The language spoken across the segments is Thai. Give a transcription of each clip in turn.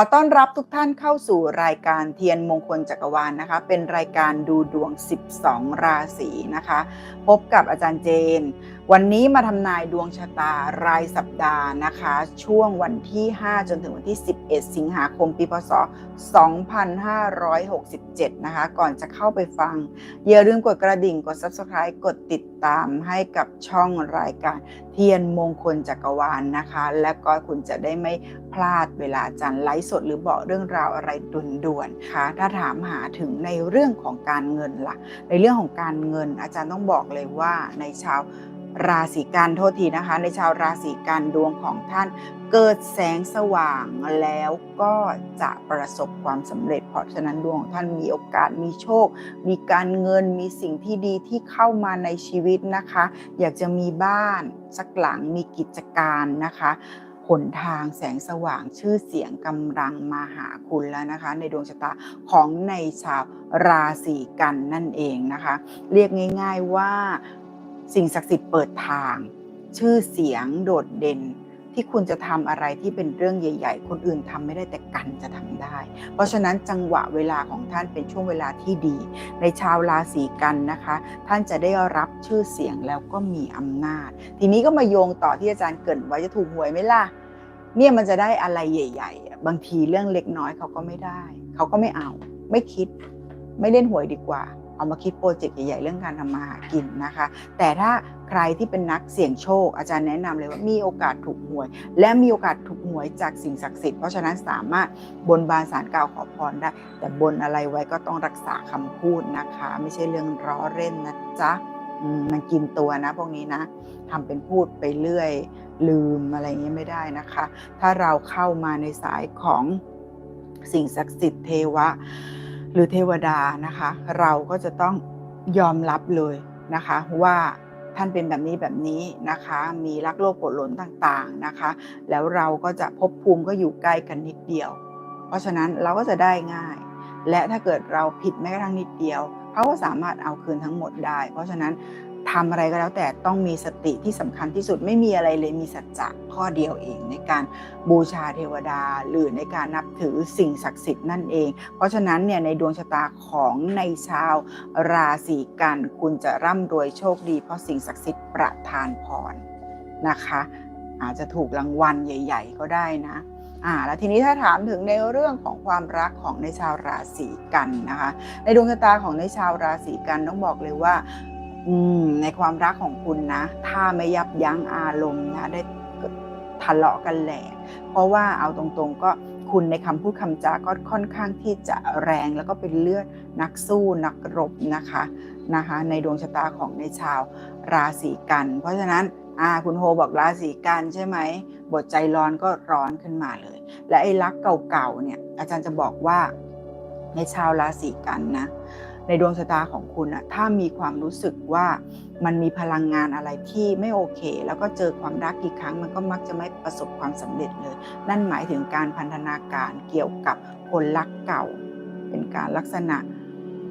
ขอต้อนรับทุกท่านเข้าสู่รายการเทียนมงคลจักรวาลนะคะ เป็นรายการดูดวง 12 ราศีนะคะ พบกับอาจารย์เจน วันนี้มาทำนายดวงชะตารายสัปดาห์นะคะ ช่วงวันที่ 5 จนถึงวันที่ 11 สิงหาคมปีพศ 2567 นะคะ ก่อนจะเข้าไปฟัง อย่าลืมกดกระดิ่งกด Subscribe กดติดตามให้กับช่องรายการเทียนมงคลจักรวาลนะคะ และก็คุณจะได้ไม่พลาดเวลาอาจารย์ไลฟ์สดหรือบอกเรื่องราวอะไรด่วนๆค่ะถ้าถามหาถึงในเรื่องของการเงินล่ะ ในเรื่องของการเงินอาจารย์ต้องบอกเลยว่าในชาว ราศีกันโทษทีนะคะ ในชาวราศีกันดวงของท่านเกิดแสงสว่างแล้วก็จะประสบความสำเร็จ เพราะฉะนั้นดวงของท่านมีโอกาสมีโชค มีการเงินมีสิ่งที่ดีที่เข้ามาในชีวิตนะคะ อยากจะมีบ้านสักหลังมีกิจการนะคะหนทางแสงสว่างชื่อเสียงกำลังมาหาคุณแล้วนะคะ ในดวงชะตาของในชาวราศีกันนั่นเองนะคะ เรียกง่าย ๆว่า สิ่งศักดิ์สิทธิ์เปิดทาง ชื่อเสียงโดดเด่นที่คุณจะทำอะไรที่เป็นเรื่องใหญ่ ๆ คนอื่นทำไม่ได้แต่กันจะทำได้ เพราะฉะนั้นจังหวะเวลาของท่านเป็นช่วงเวลาที่ดี ในชาวราศีกันนะคะ ท่านจะได้รับชื่อเสียงแล้วก็มีอำนาจ ทีนี้ก็มาโยงต่อที่อาจารย์เกรินไว้จะถูกหวยไหมล่ะเนี่ยมันจะได้อะไรใหญ่ ๆ บางทีเรื่องเล็กน้อยเขาก็ไม่ได้ เขาก็ไม่เอา ไม่คิด ไม่เล่นหวยดีกว่า เอามาคิดโปรเจกต์ใหญ่ๆเรื่องการทำมาหากินนะคะ แต่ถ้าใครที่เป็นนักเสี่ยงโชค อาจารย์แนะนำเลยว่ามีโอกาสถูกหวย และมีโอกาสถูกหวยจากสิ่งศักดิ์สิทธิ์เพราะฉะนั้นสามารถบนบานสารกล่าวขอพรได้ แต่บนอะไรไว้ก็ต้องรักษาคำพูดนะคะ ไม่ใช่เรื่องล้อเล่นนะจ๊ะมมันกินตัวนะพวกนี้นะทำเป็นพูดไปเรื่อย ลืมอะไรเงี้ยไม่ได้นะคะ ถ้าเราเข้ามาในสายของสิ่งศักดิ์สิทธิ์เทวะ หรือเทวดานะคะ เราก็จะต้องยอมรับเลยนะคะ ว่าท่านเป็นแบบนี้แบบนี้นะคะ มีรักโลกโกรธหลนต่างๆนะคะ แล้วเราก็จะภพภูมิก็อยู่ใกล้กันนิดเดียว เพราะฉะนั้นเราก็จะได้ง่าย และถ้าเกิดเราผิดแม้กระทั่งนิดเดียวเขาก็สามารถเอาคืนทั้งหมดได้ เพราะฉะนั้น ทำอะไรก็แล้วแต่ต้องมีสติที่สำคัญที่สุดไม่มีอะไรเลยมีสัจจะข้อเดียวเอง ในการบูชาเทวดา หรือในการนับถือสิ่งศักดิ์สิทธิ์นั่นเอง เพราะฉะนั้นเนี่ยในดวงชะตาของในชาวราศีกันคุณจะร่ำรวยโชคดี เพราะสิ่งศักดิ์สิทธิ์ประทานพรนะคะ อาจจะถูกรางวัลใหญ่ ๆ ก็ได้นะอ่าแล้วทีนี้ถ้าถามถึงในเรื่องของความรักของในชาวราศีกันนะคะ ในดวงชะตาของในชาวราศีกันต้องบอกเลยว่า อืมในความรักของคุณนะ ถ้าไม่ยับยั้งอารมณ์นะได้ทะเลาะกันแหละ เพราะว่าเอาตรงๆก็คุณในคำพูดคำจาก็ค่อนข้างที่จะแรงแล้วก็เป็นเลือดนักสู้นักรบนะคะนะคะ ในดวงชะตาของในชาวราศีกัน เพราะฉะนั้นอ่าคุณโฮบอกราศีกันใช่ไหมบทใจร้อนก็ร้อนขึ้นมาเลย และไอ้รักเก่าๆเนี่ยอาจารย์จะบอกว่าในชาวราศีกันนะ ในดวงชะตาของคุณอะถ้ามีความรู้สึกว่ามันมีพลังงานอะไรที่ไม่โอเค แล้วก็เจอความรักกี่ครั้ง มันก็มักจะไม่ประสบความสำเร็จเลย นั่นหมายถึงการพันธนาการเกี่ยวกับคนรักเก่า เป็นการลักษณะ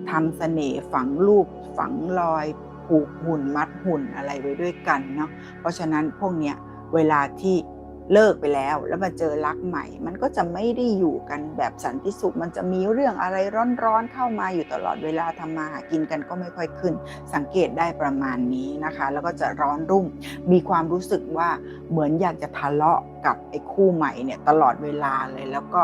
ทำเสน่ห์ฝังรูปฝังรอยผูกหุ่นมัดหุ่นอะไรไว้ด้วยกันเนาะเพราะฉะนั้นพวกเนี้ยเวลาที่ เลิกไปแล้ว แล้วมาเจอรักใหม่ มันก็จะไม่ได้อยู่กันแบบสันติสุข มันจะมีเรื่องอะไรร้อนๆเข้ามาอยู่ตลอดเวลาทำมาหากินกันก็ไม่ค่อยขึ้น สังเกตได้ประมาณนี้นะคะ แล้วก็จะร้อนรุ่ม มีความรู้สึกว่าเหมือนอยากจะทะเลาะกับไอ้คู่ใหม่เนี่ยตลอดเวลาเลยแล้วก็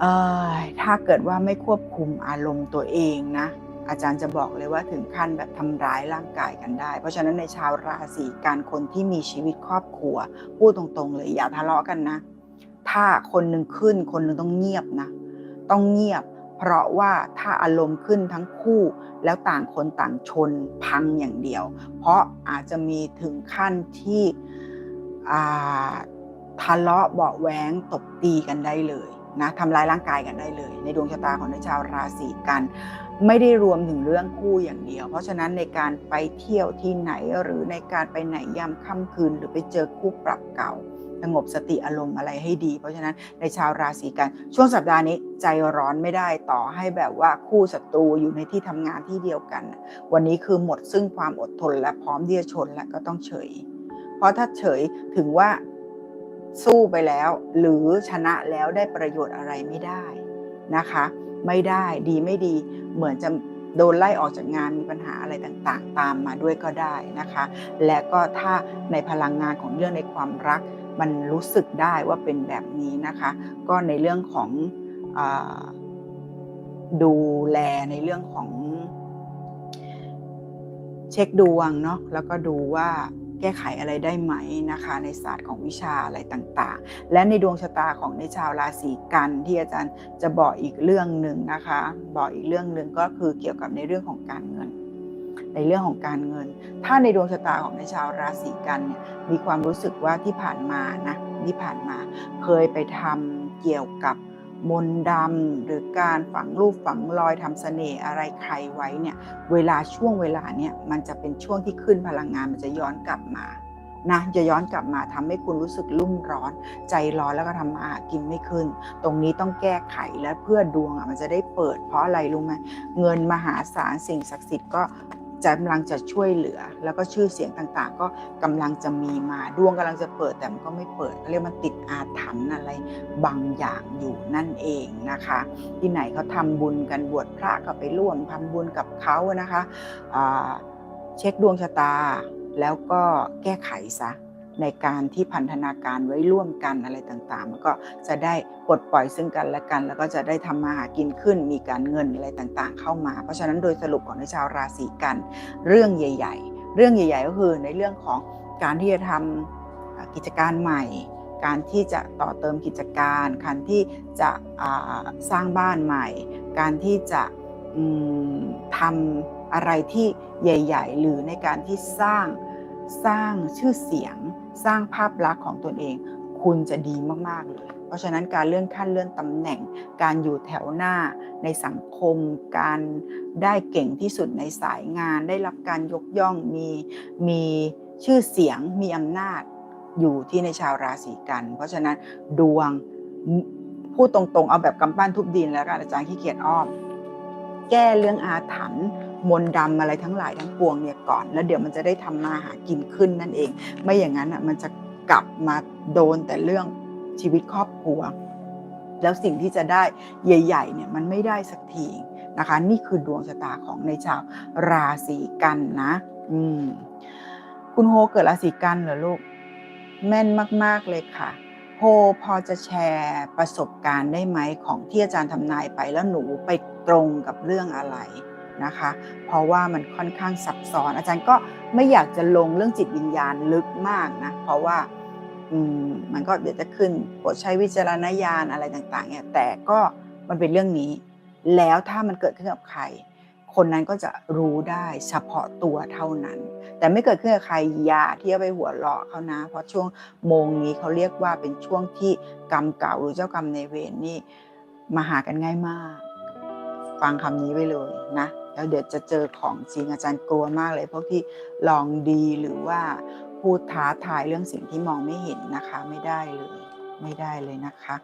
เออถ้าเกิดว่าไม่ควบคุมอารมณ์ตัวเองนะ อาจารย์จะบอกเลยว่าถึงขั้นแบบทำร้ายร่างกายกันได้ เพราะฉะนั้นในชาวราศีการคนที่มีชีวิตครอบครัว พูดตรงๆเลยอย่าทะเลาะกันนะ ถ้าคนหนึ่งขึ้นคนหนึ่งต้องเงียบนะ ต้องเงียบ เพราะว่าถ้าอารมณ์ขึ้นทั้งคู่แล้วต่างคนต่างชนพังอย่างเดียว เพราะอาจจะมีถึงขั้นที่ทะเลาะเบาะแว้งตบตีกันได้เลย นะทำร้ายร่างกายกันได้เลย ในดวงชะตาของในชาวราศีกัน ไม่ได้รวมถึงเรื่องคู่อย่างเดียว เพราะฉะนั้นในการไปเที่ยวที่ไหนหรือในการไปไหนยามค่ำคืน หรือไปเจอคู่ปรับเก่าสงบสติอารมณ์อะไรให้ดี เพราะฉะนั้นในชาวราศีกัน ช่วงสัปดาห์นี้ใจร้อนไม่ได้ต่อให้แบบว่าคู่ศัตรูอยู่ในที่ทำงานที่เดียวกัน วันนี้คือหมดซึ่งความอดทนและพร้อมที่จะชนและก็ต้องเฉย เพราะถ้าเฉยถึงว่า สู้ไปแล้ว หรือชนะแล้วได้ประโยชน์อะไรไม่ได้นะคะ ไม่ได้ดีไม่ดีเหมือนจะโดนไล่ออกจากงานมีปัญหาอะไรต่างๆ ตามมาด้วยก็ได้นะคะ และก็ถ้าในพลังงานของเรื่องในความรัก มันรู้สึกได้ว่าเป็นแบบนี้นะคะ ก็ในเรื่องของอดูแลในเรื่องของ เช็คดวงเนาะแล้วก็ดูว่า แก้ไขอะไรได้ไหมนะคะ ในศาสตร์ของวิชาอะไรต่างๆ และในดวงชะตาของในชาวราศีกันที่อาจารย์จะบอกอีกเรื่องหนึ่งนะคะ บอกอีกเรื่องหนึ่งก็คือเกี่ยวกับในเรื่องของการเงิน ในเรื่องของการเงิน ถ้าในดวงชะตาของในชาวราศีกันเนี่ยมีความรู้สึกว่าที่ผ่านมานะที่ผ่านมาเคยไปทำเกี่ยวกับ มนดำหรือการฝังรูปฝังรอยทำเสน่ห์อะไรใครไว้เนี่ยเวลาช่วงเวลาเนี่ยมันจะเป็นช่วงที่ขึ้นพลังงานมันจะย้อนกลับมานะจะย้อนกลับมาทำให้คุณรู้สึกรุ่มร้อน ใจร้อนแล้วก็ทำมาหากินไม่ขึ้น ตรงนี้ต้องแก้ไขและเพื่อดวงอะมันจะได้เปิดเพราะอะไรรู้ไหมเงินมหาศาลสิ่งศักดิ์สิทธิ์ก็ จะกำลังจะช่วยเหลือ แล้วก็ชื่อเสียงต่างๆ ก็กำลังจะมีมาดวงกำลังจะเปิดแต่มันก็ไม่เปิดเขาเรียกมันติดอาถรรพ์อะไรบางอย่างอยู่นั่นเองนะคะ ที่ไหนเขาทำบุญกันบวชพระก็ไปร่วมทำบุญกับเขานะคะเช็คดวงชะตาแล้วก็แก้ไขซะ ในการที่พันธนาการไว้ร่วมกันอะไรต่างๆ มันก็จะได้ปลดปล่อยซึ่งกันและกัน แล้วก็จะได้ทำมาหากินขึ้น มีการเงินอะไรต่างๆ เข้ามา เพราะฉะนั้นโดยสรุปของในชาวราศีกัน เรื่องใหญ่ ๆ เรื่องใหญ่ ๆ ก็คือในเรื่องของการที่จะทำกิจการใหม่ การที่จะต่อเติมกิจการ การที่จะสร้างบ้านใหม่ การที่จะทำอะไรที่ใหญ่ ๆ หรือในการที่สร้าง สร้างชื่อเสียง สร้างภาพลักษณ์ของตนเอง คุณจะดีมาก ๆ เลย เพราะฉะนั้นการเลื่อนขั้นเลื่อนตำแหน่ง การอยู่แถวหน้าในสังคม การได้เก่งที่สุดในสายงาน ได้รับการยกย่องมีมีชื่อเสียงมีอำนาจอยู่ที่ในชาวราศีกัน เพราะฉะนั้นดวงพูดตรงๆ เอาแบบกำปั้นทุบดินแล้วกันอาจารย์ขี้เกียจอ้อม แก้เรื่องอาถรรพ์ มนต์ดำอะไรทั้งหลายทั้งปวงเนี่ยก่อน แล้วเดี๋ยวมันจะได้ทำมาหากินขึ้นนั่นเอง ไม่อย่างนั้นอะมันจะกลับมาโดนแต่เรื่องชีวิตครอบครัว แล้วสิ่งที่จะได้ใหญ่ๆเนี่ยมันไม่ได้สักทีนะคะนี่คือดวงชะตาของในชาวราศีกันนะ อืม คุณโฮเกิดราศีกันเหรอลูก แม่นมาก ๆเลยค่ะโฮพอจะแชร์ประสบการณ์ได้ไหมของที่อาจารย์ทำนายไปแล้วหนูไปตรงกับเรื่องอะไร นะคะ เพราะว่ามันค่อนข้างซับซ้อน อาจารย์ก็ไม่อยากจะลงเรื่องจิตวิญญาณลึกมากนะเพราะว่ามันก็เดี๋ยวจะขึ้นโปรดใช้วิจารณญาณอะไรต่างๆเนี่ยแต่ก็มันเป็นเรื่องนี้ แล้วถ้ามันเกิดขึ้นกับใคร คนนั้นก็จะรู้ได้เฉพาะตัวเท่านั้น แต่ไม่เกิดขึ้นกับใครอย่าที่จะไปหัวเราะเขานะ เพราะช่วงโมงนี้เขาเรียกว่าเป็นช่วงที่กรรมเก่าหรือเจ้ากรรมในเวรนี่มาหากันง่ายมาก ฟังคำนี้ไว้เลยนะ แล้วเดี๋ยวจะเจอของจริงอาจารย์กลัวมากเลยพวกที่ลองดีหรือว่าพูดท้าทายเรื่องสิ่งที่มองไม่เห็นนะคะ ไม่ได้เลย ไม่ได้เลยนะคะ